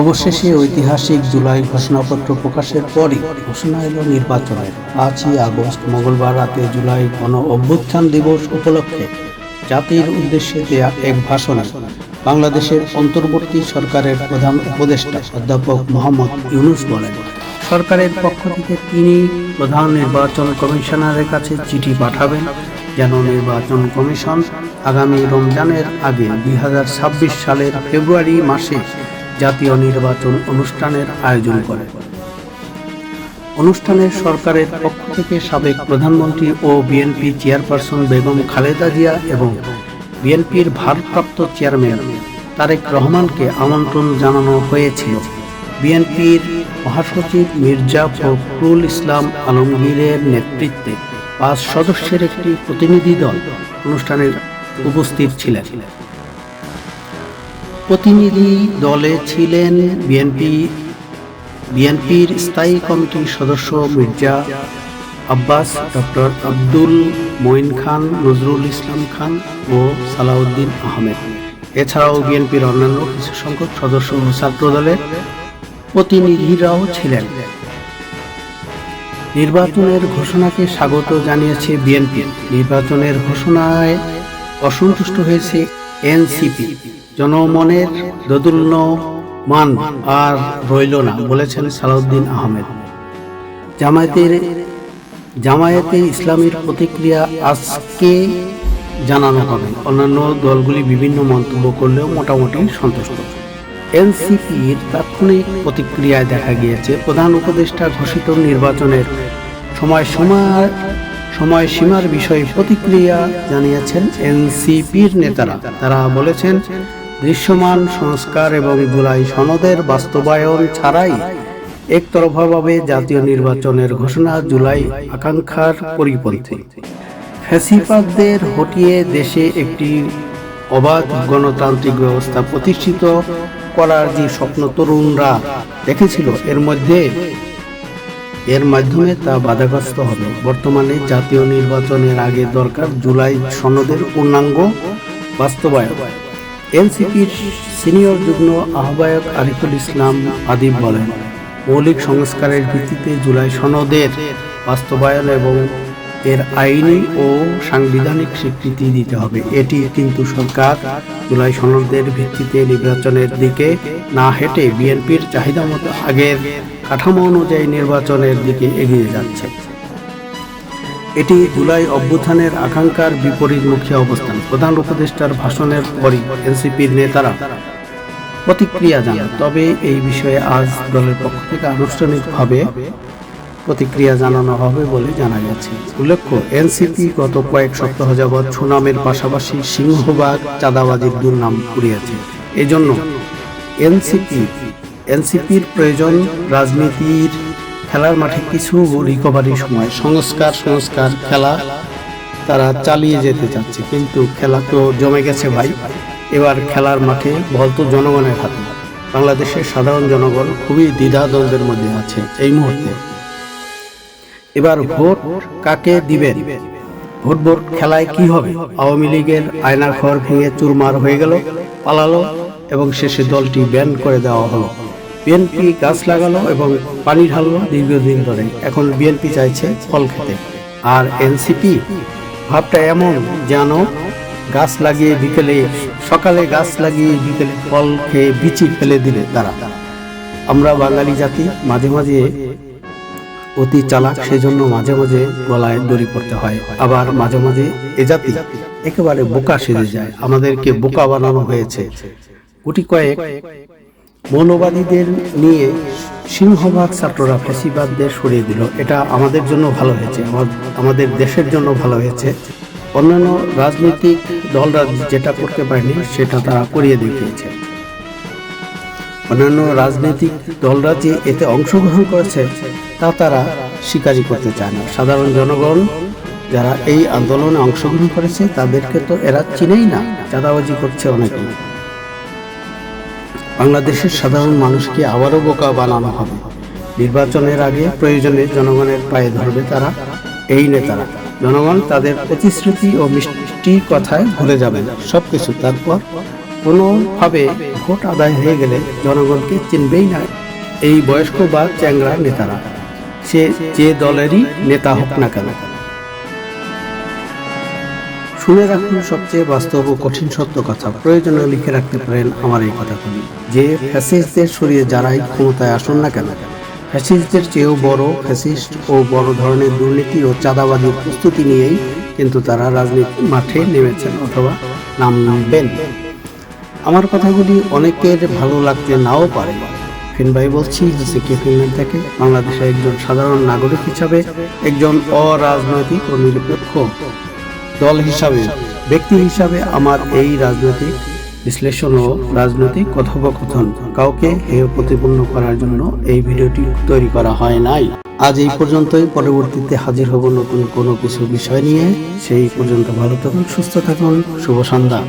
অবশেষে ঐতিহাসিক জুলাই ঘোষণাপত্র প্রকাশের পরই ঘোষণা এলো নির্বাচনের। পাঁচই আগস্ট মঙ্গলবার রাতে জুলাই গণ অভ্যুত্থান দিবস উপলক্ষে জাতির উদ্দেশ্যে দেয়া এক ভাষণে বাংলাদেশের অন্তর্বর্তী সরকারের প্রধান উপদেষ্টা অধ্যাপক মোহাম্মদ ইউনুস বলেন, সরকারের পক্ষ থেকে তিনি প্রধান নির্বাচন কমিশনারের কাছে চিঠি পাঠাবেন যেন নির্বাচন কমিশন আগামী রমজানের আগে দুই হাজার ছাব্বিশ সালের ফেব্রুয়ারি মাসে জাতীয় নির্বাচন অনুষ্ঠানের আয়োজন করে। অনুষ্ঠানে সরকারের পক্ষ থেকে সাবেক প্রধানমন্ত্রী ও বিএনপি চেয়ারপারসন বেগম খালেদা জিয়া এবং বিএনপির ভারপ্রাপ্ত চেয়ারম্যান তারেক রহমানকে আমন্ত্রণ জানানো হয়েছিল বিএনপির মহাসচিব মির্জা ফখরুল ইসলাম আলমগীরের নেতৃত্বে পাঁচ সদস্যের একটি প্রতিনিধি দল অনুষ্ঠানে উপস্থিত ছিলেন। প্রতিনিধি দলে ছিলেন বিএনপি, বিএনপির স্থায়ী কমিটির সদস্য মির্জা আব্বাস, ডক্টর আব্দুল মঈন খান, নজরুল ইসলাম খান ও সালাউদ্দিন আহমেদ। এছাড়াও বিএনপির অন্যান্য কিছু সংখ্যক সদস্য ও ছাত্র দলের প্রতিনিধিরাও ছিলেন। নির্বাচনের ঘোষণাকে স্বাগত জানিয়েছে বিএনপি। নির্বাচনের ঘোষণায় অসন্তুষ্ট হয়েছে এনসিপি। জনমনের দোদুল্য মান আর রইল না, বলেছেন সালাউদ্দিন আহমেদ। জামায়াতের, জামায়াতে ইসলামের প্রতিক্রিয়া আজকে জানানো হবে। অন্যান্য দলগুলি বিভিন্ন মন্তব্য করলেও মোটামুটি সন্তুষ্ট। এনসিপির তাৎক্ষণিক প্রতিক্রিয়ায় দেখা গিয়েছে, প্রধান উপদেষ্টা ঘোষিত নির্বাচনের সময় সময় সময়সীমার বিষয়ে প্রতিক্রিয়া জানিয়েছেন এনসিপির নেতারা। তারা বলেছেন দৃশ্যমান সংস্কার এবং জুলাই সনদের বাস্তবায়ন ছাড়াই একতরফাভাবে জাতীয় নির্বাচনের ঘোষণা জুলাই আকাঙ্ক্ষার পরিপন্থী। ফ্যাসিবাদদের হটিয়ে দেশে একটি অবাধ গণতান্ত্রিক ব্যবস্থা প্রতিষ্ঠিত করার যে স্বপ্ন তরুণরা দেখেছিল, এর মধ্যে এর মাধ্যমে তা বাধাগ্রস্ত হবে। বর্তমানে জাতীয় নির্বাচনের আগে দরকার জুলাই সনদের পূর্ণাঙ্গ বাস্তবায়ন। এনসিপির সিনিয়র যুগ্ম আহ্বায়ক আরিফুল ইসলাম আদিব বলেন, মৌলিক সংস্কারের ভিত্তিতে জুলাই সনদের বাস্তবায়ন এবং এর আইনি ও সাংবিধানিক স্বীকৃতি দিতে হবে। এটি কিন্তু সরকার জুলাই সনদের ভিত্তিতে নির্বাচনের দিকে না হেঁটে বিএনপির চাহিদা মতো আগের কাঠামো অনুযায়ী নির্বাচনের দিকে এগিয়ে যাচ্ছে। এটি জুলাই অভ্যুত্থানের আকাঙ্ক্ষার বিপরীত বিপরীতমুখী অবস্থান। প্রধান উপদেষ্টার ভাষণের পরই এনসিপির নেতারা প্রতিক্রিয়া জানান। তবে এই বিষয়ে আজ দলের পক্ষ থেকে আনুষ্ঠানিকভাবে প্রতিক্রিয়া জানানো হবে বলে জানা গেছে। উল্লেখ্য, এনসিপি গত কয়েক সপ্তাহ যাবৎ সুনামের পাশাপাশি সিংহবাগ চাঁদাবাজির দুর্নাম কুড়িয়েছে। এজন্য এনসিপি, এনসিপির প্রয়োজন রাজনীতির খেলার মাঠে কিছু রিকভারি সময়। সংস্কার সংস্কার, খেলা। তারা চালিয়ে যেতে চাচ্ছে, কিন্তু খেলা তো জমে গেছে ভাই। এবার খেলার মাঠে বল তো জনগণের হাতে। বাংলাদেশের সাধারণ জনগণ খুবই দ্বিধাদ্বন্দ্বের মধ্যে আছে এই মুহূর্তে। এবার ভোট কাকে দিবেন? ভোট ভোট খেলায় কি হবে? আওয়ামী লীগের আয়নার ঘর ভেঙে চুরমার হয়ে গেল, পালালো, এবং শেষে দলটি ব্যান করে দেওয়া হলো। বিএনপি গাছ লাগালো এবং পানি ঢাললো দীর্ঘদিন ধরে। এখন বিএনপি চাইছে ফল খেতে। আর এনসিপি ভাবটা এমন যেন গাছ লাগিয়ে বিকেলে, সকালে গাছ লাগিয়ে বিকেলে ফল খেয়ে বিচি ফেলে দিলে তারা। আমরা বাঙালি জাতি, মাঝে মাঝে অতি চালাক, সেজন্য মাঝে মাঝে গলায় দড়ি পড়তে হয়। আবার মাঝে মাঝে এ জাতি একেবারে বোকা সেজে যায়। আমাদেরকে বোকা বানানো হয়েছে। গুটি কয়েক মৌলবাদীদের নিয়ে সিংহভাগ ছাত্ররা ফ্যাসিবাদদের সরিয়ে দিল। এটা আমাদের জন্য ভালো হয়েছে আমাদের দেশের জন্য ভালো হয়েছে। অন্যান্য রাজনৈতিক দলরা যেটা করতে পারেনি, সেটা তারা করিয়ে দেখিয়েছে অন্যান্য রাজনৈতিক দলরা যে এতে অংশগ্রহণ করেছে, তা তারা স্বীকারই করতে চায় না। সাধারণ জনগণ যারা এই আন্দোলনে অংশগ্রহণ করেছে, তাদেরকে তো এরা চিনেই না, চাঁদাবাজি করছে অনেকেই। বাংলাদেশের সাধারণ মানুষকে আবারও বোকা বানানো হবে। নির্বাচনের আগে প্রয়োজনে জনগণের পায়ে ধরবে তারা, এই নেতারা। জনগণ তাদের প্রতিশ্রুতি ও মিষ্টি কথায় ভুলে যাবে সবকিছু তারপর কোনোভাবে ভোট আদায় হয়ে গেলে জনগণকে চিনবেই না এই বয়স্ক বা চ্যাংরা নেতারা। সে যে দলেরই নেতা হোক না কেন। শুনে রাখুন সবচেয়ে বাস্তব ও কঠিন সত্য কথা। প্রয়োজনে লিখে রাখতে পারেন আমার এই কথাগুলি। যে ফ্যাসিস্টদের সরিয়ে যারাই ক্ষমতায় আসুন না কেন, ফ্যাসিস্টদের চেয়েও বড় ফ্যাসিস্ট ও বড় ধরনের দুর্নীতি ও চাঁদাবাদীর প্রস্তুতি নিয়েই কিন্তু তারা রাজনীতি মাঠে নেমেছেন অথবা নাম নামবেন। আমার কথাগুলি অনেকের ভালো লাগতে নাও পারে। ফিন ভাই বলছি জিসিকে ফিনল্যান্ড থেকে। বাংলাদেশের একজন সাধারণ নাগরিক হিসাবে একজন অরাজনৈতিক ও নিরপেক্ষ। দল হিসাবে, ব্যক্তি হিসাবে আমার এই রাজনৈতিক বিশ্লেষণ ও রাজনৈতিক কথোপকথন কাউকে হেয় প্রতিপন্ন করার জন্য এই ভিডিওটি তৈরি করা হয় নাই। আজ এই পর্যন্তই। পরবর্তীতে হাজির হব নতুন কোনো কিছু বিষয় নিয়ে। সেই পর্যন্ত ভালো থাকুন, সুস্থ থাকুন। শুভ সন্ধ্যা।